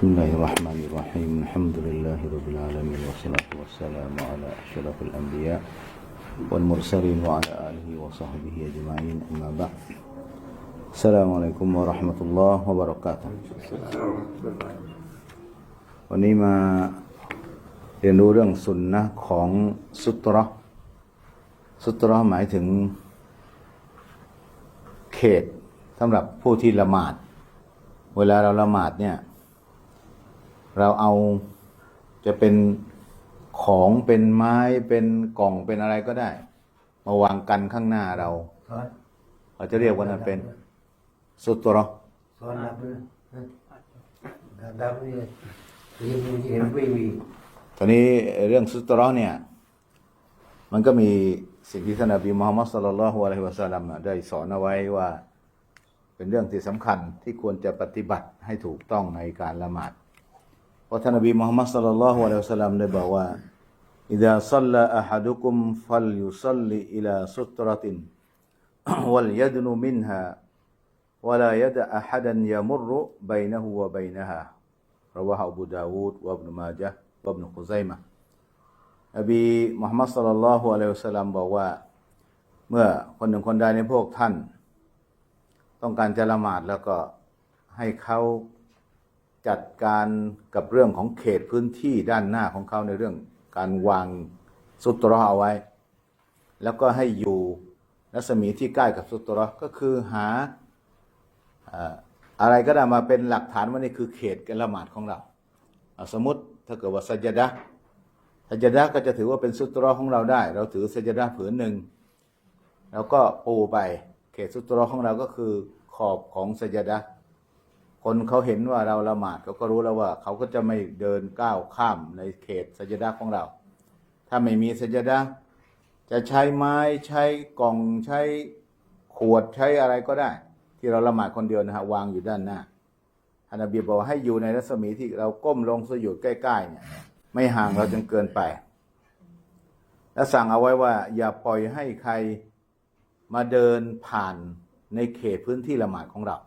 بسم الله الرحمن الرحيم الحمد لله رب العالمين والصلاة والسلام على أشرف الأنبياء والمرسلين وعلى آله وصحبه أجمعين أما بعد السلام عليكم ورحمة الله وبركاته วันนี้มาเรียนรู้เรื่องสุนนะของสุตระห์สุตระห์หมายถึง เขตสำหรับผู้ที่ละหมาด เวลาเราละหมาดเนี่ย เราเอาจะเป็นของเป็นไม้เป็นกล่องเป็นอะไรก็ได้ มาวางกันข้างหน้าเราสอนเราจะเรียกว่านั้นเป็น สุตระห์สอนดับเลยดับดับนี่ยิงยิงเห็นวิ่งวิ่งตอนนี้เรื่องสุตระห์เนี่ย มันก็มีสิ่งที่ท่านนบีมุฮัมมัดสุลลัลลอฮุอะลัยฮิวะสัลลัมได้สอนเอาไว้ว่า เป็นเรื่องที่สำคัญที่ควรจะปฏิบัติให้ถูกต้องในการละหมาดเพราะท่านนบีมุฮัมมัดสุลลัลลอฮุอะลัยฮิวะสัลลัมได้บอกว่า إذا صلى أحدكم فليصلي إلى سترة وليدن منها ولا يدع أحدا يمر بينه وبينها رواه أبو داود وابن ماجه وابن خزيمة นบีมุฮัมมัดสุลลัลลอฮุอะลัยฮิวะสัลลัมบอกว่า เมื่อคนหนึ่งคนใดในพวกท่าน ต้องการจะละหมาดแล้วก็ให้เขา จัดการกับเรื่องของเขตพื้นที่ด้านหน้าของเขาในเรื่องการวางสุตรอเอาไว้ แล้วก็ให้อยู่รัศมีที่ใกล้กับสุตรอก็คือหาอะไรก็ได้มาเป็นหลักฐานว่านี่คือเขตการละหมาดของเรา สมมติถ้าเกิดว่าสัจดะสัจดะก็จะถือว่าเป็นสุตรอของเราได้ เราถือสัจดะผืนหนึ่งแล้วก็ปูไปเขตสุตรอของเราก็คือขอบของสัจดะ คนเขาเห็นว่าเราละหมาดเขาก็รู้แล้วว่า เขาก็จะไม่เดินก้าวข้ามในเขตสัจดะห์ของเรา ถ้าไม่มีสัจดะห์จะใช้ไม้ใช้กล่องใช้ขวดใช้อะไรก็ได้ ที่เราละหมาดคนเดียวนะฮะวางอยู่ด้านหน้าท่านนบีบอกให้อยู่ในรัศมีที่เราก้มลงสยุดใกล้ๆเนี่ยไม่ห่างเราจนเกินไป และสั่งเอาไว้ว่า อย่าปล่อยให้ใครมาเดินผ่านในเขตพื้นที่ละหมาดของเรา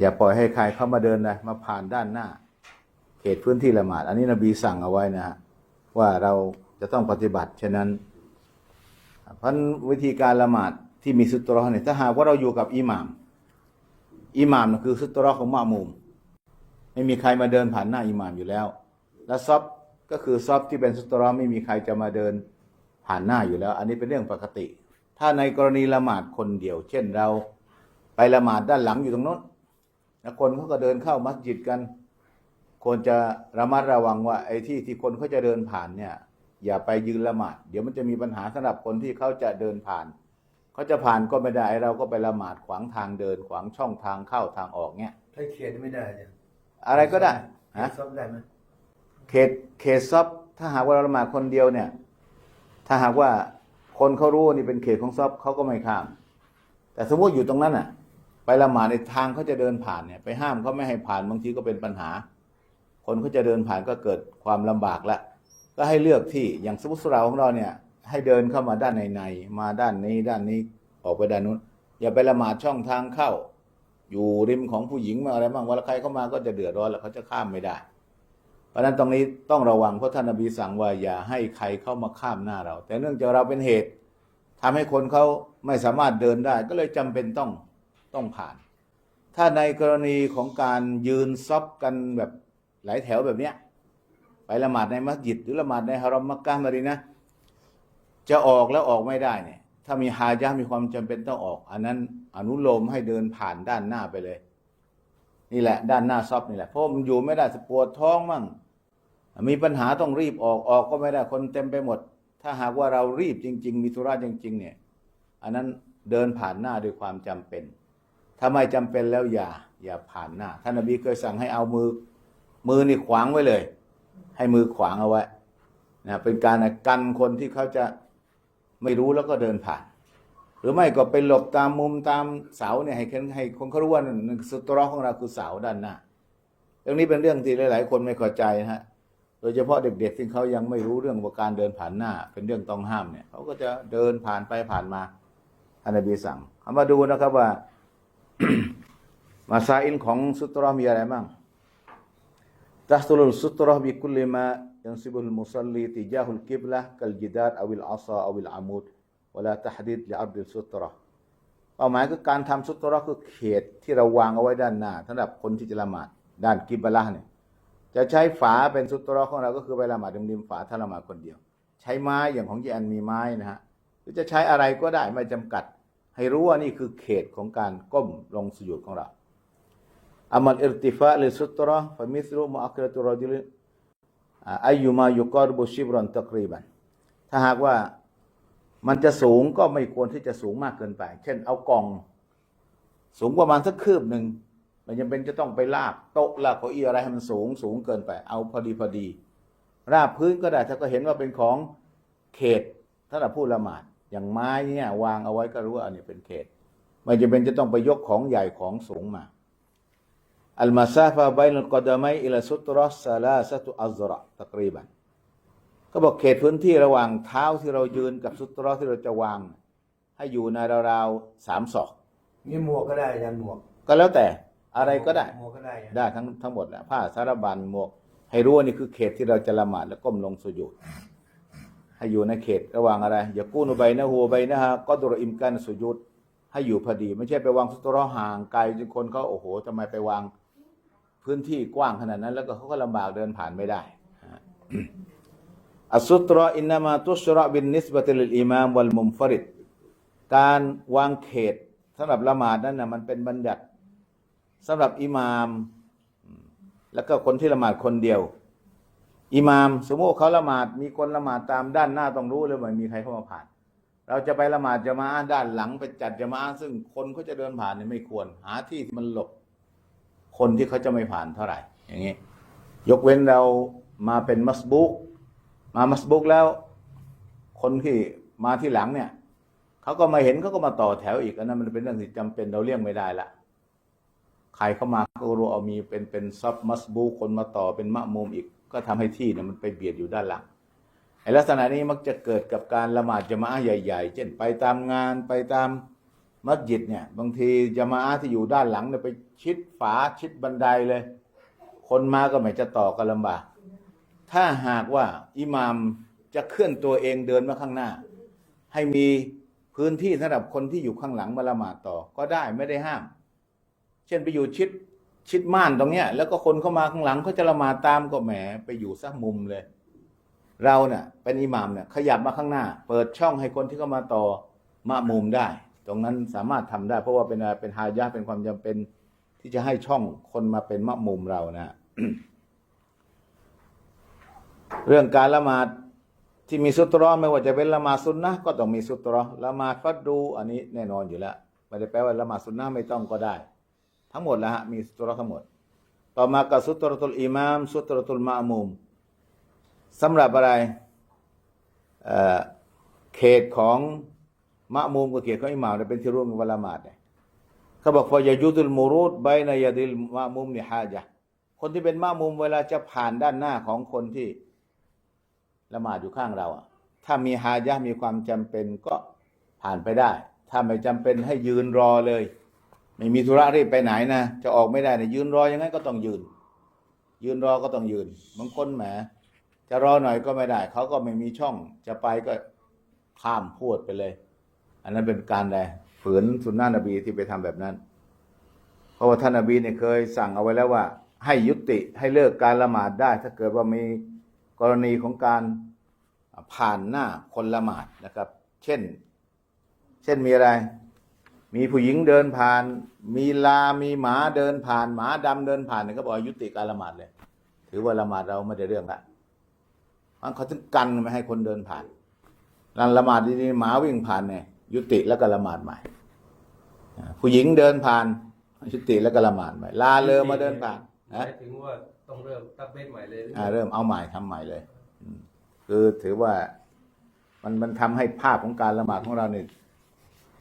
อย่าปล่อยให้ใครเข้ามาเดินนะมาผ่านด้านหน้า เขตพื้นที่ละหมาด อันนี้นบีสั่งเอาไว้นะฮะว่าเราจะต้องปฏิบัติฉะนั้นเพราะวิธีการละหมาดที่มีสุตรอเนี่ยถ้าหากว่าเราอยู่กับอิหมามอิหมามนะคือสุตรอของมะมุมไม่มีใครมาเดินผ่านหน้าอิหมามอยู่แล้ว และซอบก็คือซอบที่เป็นสุตรอไม่มีใครจะมาเดินผ่านหน้าอยู่แล้ว อันนี้เป็นเรื่องปกติ ถ้าในกรณีละหมาดคนเดียว เช่นเราไปละหมาดด้านหลังอยู่ตรงโน้น แล้วคนเขาก็เดินเข้ามัสยิดกันควรจะระมัดระวังว่าไอ้ที่ที่คนเขาจะเดินผ่านเนี่ย อย่าไปยืนละหมาด เดี๋ยวมันจะมีปัญหาสำหรับคนที่เขาจะเดินผ่านเขาจะผ่านก็ไม่ได้ไอ้เราก็ไปละหมาดขวางทางเดินขวางช่องทางเข้าทางออกเนี่ยถ้าเขียนไม่ได้เนี่ยอะไรก็ได้ฮะซ่อมได้ไหมเขตเขตซับถ้าหากว่าเราละหมาดคนเดียวเนี่ย ถ้าหากว่าคนเขารู้ว่านี่เป็นเขตของซับเขาก็ไม่ข้าม แต่สมมติอยู่ตรงนั้นน่ะ ไปละหมาดในทางเขาจะเดินผ่านเนี่ยไปห้ามเขาไม่ให้ผ่านบางทีก็เป็นปัญหา คนเขาจะเดินผ่านก็เกิดความลำบากละก็ให้เลือกที่อย่างสมมติสุราของเราเนี่ย ให้เดินเข้ามาด้านในในมาด้านนี้ด้านนี้ออกไปด้านนู้น อย่าไปละหมาดช่องทางเข้า อยู่ริมของผู้หญิงมาอะไรบ้างเวลาใครเข้ามาก็จะเดือดร้อนแล้วเขาจะข้ามไม่ได้ เพราะฉะนั้นตรงนี้ต้องระวังเพราะท่านนบีสั่งว่าอย่าให้ใครเข้ามาข้ามหน้าเรา แต่เนื่องจากเราเป็นเหตุทำให้คนเขาไม่สามารถเดินได้ ก็เลยจำเป็นต้อง ต้องผ่าน ถ้าในกรณีของการยืนซบกันแบบหลายแถวแบบเนี้ยไปละหมาดในมัสยิดหรือละหมาดในฮารอมมักกะมาดีนะจะออกแล้วออกไม่ได้เนี่ย ถ้ามีฮาจามีความจำเป็นต้องออก อันนั้นอนุโลมให้เดินผ่านด้านหน้าไปเลย นี่แหละ ด้านหน้าซอบนี่แหละเพราะมันอยู่ไม่ได้ปวดท้องมั่งมีปัญหาต้องรีบออกออกก็ไม่ได้คนเต็มไปหมด ถ้าหากว่าเรารีบจริง ๆ มีธุระจริง ๆ เนี่ย อันนั้นเดินผ่านหน้าด้วยความจำเป็น ถ้าไม่จำเป็นแล้วอย่า อย่าผ่านหน้า ท่านนบีเคยสั่งให้เอามือ มือนี่ขวางไว้เลย ให้มือขวางเอาไว้นะเป็นการกันคนที่เขาจะไม่รู้แล้วก็เดินผ่าน หรือไม่ก็ไปหลบตามมุมตามเสาเนี่ยให้คนให้คนเขารู้ว่านุสุตรอของเราคือเสาด้านหน้าเรื่องนี้เป็นเรื่องที่หลาย ๆ คนไม่เข้าใจนะฮะโดยเฉพาะเด็กๆที่เขายังไม่รู้เรื่องว่าการเดินผ่านหน้า เป็นเรื่องต้องห้ามเนี่ยเขาก็จะเดินผ่านไปผ่านมาท่านนบีสั่งเอามาดูนะครับว่า มาซาอินของสุตรอมีอะไรบ้างตัสลุลสุตรอบีคุลิมายันซิบุลมุสลลีติจาฮุลกิบละกัลจิดาดอาวิลอาซาอวิลอามูดวลาตะฮดิดลิอับดิลสุตรอเป้าหมายคือการทำสุตรอคือเขตที่เราวางเอาไว้ด้านหน้าสำหรับคนที่จะละหมาดด้านกิบละเนี่ยจะใช้ฝาเป็นสุตรอของเราก็คือไปละหมาดริมๆฝาถ้าละหมาดคนเดียว ใช้ไม้อย่างของยีอันมีไม้นะฮะหรือจะใช้อะไรก็ได้ไม่จำกัด ให้รู้ว่านี่คือเขตของการก้มลงสยุดของเราอามัลอิรติฟะลิสุตรฟะมิสรุมอัครตุรจุลอายุมายุกอรบุชิบรันตะกรีบัน ถ้าหากว่ามันจะสูงก็ไม่ควรที่จะสูงมากเกินไป เช่นเอากล่อง สูงประมาณสักคืบหนึ่งไม่จำเป็นจะต้องไปลากโต๊ะลากเก้าอี้อะไรให้มันสูงสูงเกินไป เอาพอดีพอดี ราบพื้นก็ได้ถ้าก็เห็นว่าเป็นของเขตถ้าเราพูดละหมาด อย่างไม้เนี่ยวางเอาไว้ก็รู้ว่าอันนี้เป็นเขต ไม่จำเป็นจะต้องไปยกของใหญ่ของสูงมาอัลมาซาฟาบัยนุลกอดามัยอิลสุตรอสซาลาสตุอัซระตะกรีบันก็บอกเขตพื้นที่ระหว่างเท้าที่เรายืนกับสุตรอที่เราจะวาง ให้อยู่ในราวๆสามศอกนี่หมวกก็ได้อาจารย์หมวก ก็แล้วแต่อะไรก็ได้หมวกก็ได้ได้ทั้งทั้งหมดแหละผ้าสารบัญหมวก ให้รู้ว่านี่คือเขตที่เราจะละหมาดแล้วก้มลงสุญูด ให้อยู่ในเขตระหว่างอะไรอย่ากู้นใบนะหัวใบนะฮะก็ดุรอิมกันสุญูดให้อยู่พอดี ไม่ใช่ไปวางสุตรอห่างไกลจนคนเขาโอ้โหทำไมไปวางพื้นที่กว้างขนาดนั้น แล้วก็เขาก็ลำบากเดินผ่านไม่ได้อัสุตรออินนามาตุชระบินนิสบติลอิมามวัลมุมฟริดการวางเขตสำหรับละหมาดนั้นนะมันเป็นบัญญัติสำหรับอิหมาม แล้วก็คนที่ละหมาดคนเดียว อิหมามสมมติเขาละหมาดมีคนละหมาดตามด้านหน้าต้องรู้เลยว่ามีใครเข้ามาผ่าน เราจะไปละหมาดจะมาอะห์ด้านหลังไปจัดจะมาอะห์ซึ่งคนเขาจะเดินผ่านเนี่ยไม่ควร หาที่ที่มันหลบ คนที่เขาจะไม่ผ่านเท่าไหร่ อย่างนี้ ยกเว้นเรามาเป็นมัสบุกมามัสบุกแล้ว คนที่มาที่หลังเนี่ยเขาก็มาเห็นเขาก็มาต่อแถวอีกอันนั้นมันเป็นเรื่องที่จำเป็นเราเลี่ยงไม่ได้ละใครเข้ามาก็รู้เอามีเป็นเป็นซับมัสบูคนมาต่อเป็นมะมุมอีก ก็ทำให้ที่เนี่ยมันไปเบียดอยู่ด้านหลังไอ้ลักษณะนี้มักจะเกิดกับการละหมาดจะมาอะใหญ่ ๆ เช่นไปตามงานไปตามมัสยิดเนี่ย บางทีจะมาอะที่อยู่ด้านหลังเนี่ยไปชิดฝาชิดบันไดเลย คนมาก็ไม่จะต่อกันลำบาก ถ้าหากว่าอิหมามจะเคลื่อนตัวเองเดินมาข้างหน้า ให้มีพื้นที่สำหรับคนที่อยู่ข้างหลังมาละหมาดต่อ ก็ได้ไม่ได้ห้าม เช่นไปอยู่ชิด ชิดม่านตรงเนี้ย แล้วก็คนเข้ามาข้างหลังเขาจะละหมาดตามก็แหมไปอยู่สักมุมเลย เราเนี่ยเป็นอิหมามเนี่ยขยับมาข้างหน้า เปิดช่องให้คนที่เข้ามาต่อมามุมได้ ตรงนั้นสามารถทำได้ เพราะว่าเป็นเป็นฮายะเป็นความจำเป็นที่จะให้ช่องคนมาเป็นมะมุมเรานะเรื่องการละหมาดที่มีสุตรอไม่ว่าจะเป็นละหมาดซุนนะก็ต้องมีสุตรอละหมาดฟัดดู อันนี้แน่นอนอยู่แล้วไม่ได้แปลว่าละหมาดซุนนะไม่ต้องก็ได้ ทั้งหมดแล้วฮะมีสุตรทั้งหมด ต่อมากับสุตรตุลอิมามสุตรตุลมะมุมสำหรับอะไรเเขตของมะมุมกับเขตของอิหม่ามเนี่ยเป็นที่ร่วมกันวละหมาดเนี่ยเขาบอกฟอยายุดุลมูรูดไบนายาดิลมะมุมนี่ฮาจะคนที่เป็นมะมุมเวลาจะผ่านด้านหน้าของคนที่ละหมาดอยู่ข้างเราอะถ้ามีฮายะมีความจำเป็นก็ผ่านไปได้ ถ้าไม่จำเป็นให้ยืนรอเลย ไม่มีธุระรีบไปไหนนะจะออกไม่ได้นะยืนรออย่างนั้นก็ต้องยืน ยืนรอก็ต้องยืนบางคนแหมจะรอหน่อยก็ไม่ได้ เขาก็ไม่มีช่อง จะไปก็ข้ามพูดไปเลย อันนั้นเป็นการใดฝืนสุนนะนบีที่ไปทำแบบนั้น เพราะว่าท่านนบีเนี่ยเคยสั่งเอาไว้แล้วว่า ให้ยุติให้เลิกการละหมาดได้ ถ้าเกิดว่ามีกรณีของการผ่านหน้าคนละหมาดนะครับ เช่น เช่นมีอะไร มีผู้หญิงเดินผ่าน มีลา มีหมาเดินผ่าน หมาดำเดินผ่านเนี่ยก็บอกให้ยุติการละหมาดเลย ถือว่าละหมาดเราไม่ได้เรื่องละมันเขาถึงกันไม่ให้คนเดินผ่านนันละหมาดดีๆหมาวิ่งผ่านเนี่ยยุติแล้วก็ละหมาดใหม่อ่าผู้หญิงเดินผ่าน ยุติแล้วก็ละหมาดใหม่ ลาเลอมาเดินผ่านหมานะยถึงว่าต้องเริ่มตับเบ็ดใหม่เลยอ่าเริ่มเอาใหม่ทำใหม่เลยอืมคือถือว่ามันมันทำให้ภาพของการละหมาดของเราเนี่ย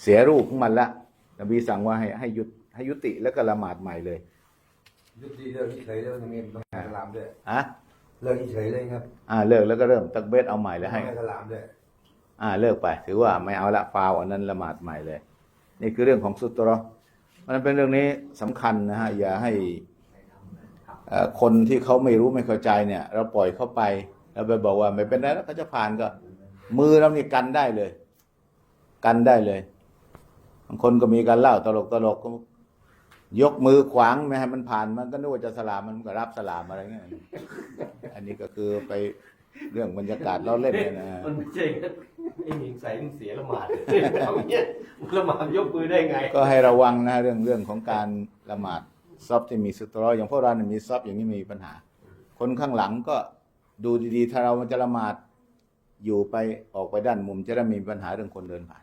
เสียรูปของมันละนบีสั่งว่าให้ให้หยุดให้ยุติแล้วก็ละหมาดใหม่เลย ยุติเรื่องเฉยๆแล้วมีต้องให้สลามด้วยอะเรื่องเฉยๆเลยครับ อ่าเลิกแล้วก็เริ่มตักเบสเอาใหม่เลยให้ให้สลามด้วยอ่าเลิกไป ถือว่าไม่เอาละฟาวอันนั้นละหมาดใหม่เลย นี่คือเรื่องของสุตรอมันเป็นเรื่องนี้สำคัญนะฮะอย่าให้เอ่อคนที่เขาไม่รู้ไม่เข้าใจเนี่ย เราปล่อยเข้าไปแล้วไปบอกว่าไม่เป็นไรแล้วเขาจะผ่านก็ มือเรานี่กันได้เลย กันได้เลยบางคนก็มีการเล่าตลกตลกๆก็ยกมือขวางไม่ให้มันผ่านมันก็นึกว่าจะสลามมันก็รับสลามอะไรเงี้ย อันนี้ก็คือไปเรื่องบรรยากาศเราเล่นเนี่ยนะมันไม่ใช่ไอ้หญิงใส่มึงเสียละหมาดเอาเงี้ยมึงละหมาดยกมือได้ไง ก็ให้ระวังนะเรื่องเรื่องของการละหมาดซอบที่มีสตรออย่างพวกเราเนี่ยมีซอบอย่างนี้มีปัญหา คนข้างหลังก็ดูดีๆ ถ้าเราจะละหมาดอยู่ไปออกไปด้านมุมจะได้ไมมีปัญหาเรื่องคนเดินผ่าน